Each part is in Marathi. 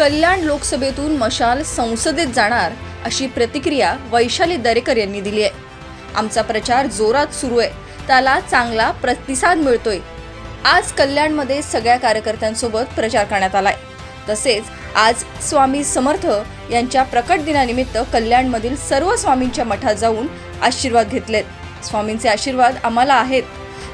कल्याण लोकसभेतून मशाल संसदेत जाणार अशी प्रतिक्रिया वैशाली दरेकर यांनी दिली आहे. आमचा प्रचार जोरात सुरू आहे. त्याला चांगला प्रतिसाद मिळतोय. आज कल्याणमध्ये सगळ्या कार्यकर्त्यांसोबत प्रचार करण्यात आलाय. तसेच आज स्वामी समर्थ यांच्या प्रकट दिनानिमित्त कल्याणमधील सर्व स्वामींच्या मठात जाऊन आशीर्वाद घेतलेत. स्वामींचे आशीर्वाद आम्हाला आहेत.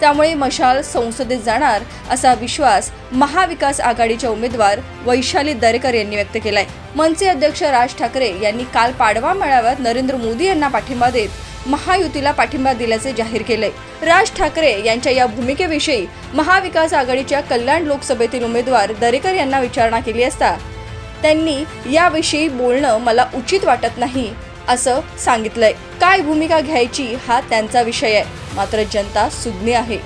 त्यामुळे मशाल संसदेत जाणार असा विश्वास महाविकास आघाडीच्या उमेदवार वैशाली दरेकर यांनी व्यक्त केलाय. मनसे अध्यक्ष राज ठाकरे यांनी काल पाडवा मेळाव्यात नरेंद्र मोदी यांना पाठिंबा देत महायुतीला पाठिंबा दिल्याचे जाहीर केले राज ठाकरे यांच्या या भूमिकेविषयी महाविकास आघाडीच्या कल्याण लोकसभेतील उमेदवार दरेकर यांना विचारणा केली असता त्यांनी याविषयी बोलणं मला उचित वाटत नाही. असं सांगितलंय. काय भूमिका घ्यायची हा त्यांचा विषय आहे. मात्र जनता सुज्ञ आहे.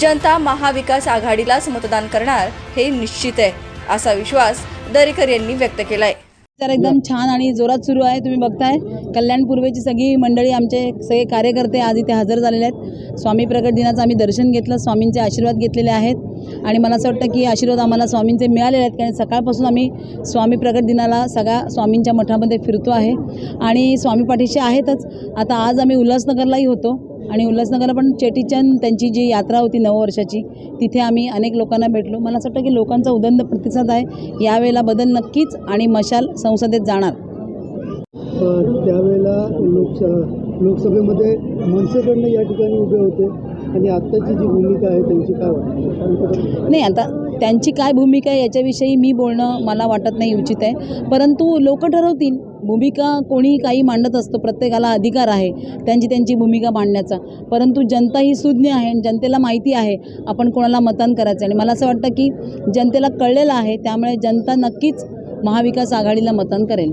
जनता महाविकास आघाडीलाच मतदान करणार हे निश्चित आहे असा विश्वास दरेकर यांनी व्यक्त केलाय. तर एकदम छान आणि जोरात सुरू आहे. तुम्ही बघताय कल्याण पूर्वेची सगळी मंडळी आमचे सगळे कार्यकर्ते आज इथे हजर झालेले आहेत. स्वामी प्रकट दिनाचं आम्ही दर्शन घेतलं स्वामींचे आशीर्वाद घेतलेले आहेत. आणि मला असं वाटतं की आशीर्वाद आम्हाला स्वामींचे मिळालेले आहेत कारण सकाळपासून आम्ही स्वामी प्रकट दिनाला सगळ्या स्वामींच्या मठामध्ये फिरतो आहे. आणि स्वामी पाठीशी आहेतच. आता आज आम्ही उल्हासनगरलाही होतो. आणि उल्हासनगरला पण चेटीचंद त्यांची जी यात्रा होती नववर्षाची तिथे आम्ही अनेक लोकांना भेटलो. मला असं वाटतं की लोकांचा उदंड प्रतिसाद आहे. यावेळेला बदल नक्कीच आणि मशाल संसदेत जाणार. त्यावेळेला लोकस लोकसभेमध्ये मनसेकडनं या ठिकाणी उभे होते. आणि आत्ताची जी भूमिका आहे त्यांची काय वाटते? नाही आता त्यांची काय भूमिका आहे याच्याविषयी मी बोलणं मला वाटत नाही उचित आहे. परंतु लोक ठरवतील. भूमिका कोणी काही मांडत असतो प्रत्येकाला अधिकार आहे त्यांची त्यांची भूमिका मांडण्याचा. परंतु जनता ही सुज्ञ आहे आणि जनतेला माहिती आहे आपण कोणाला मतदान करायचं आणि मला असं वाटतं की जनतेला कळलेलं आहे त्यामुळे जनता नक्कीच महाविकास आघाडीला मतदान करेल.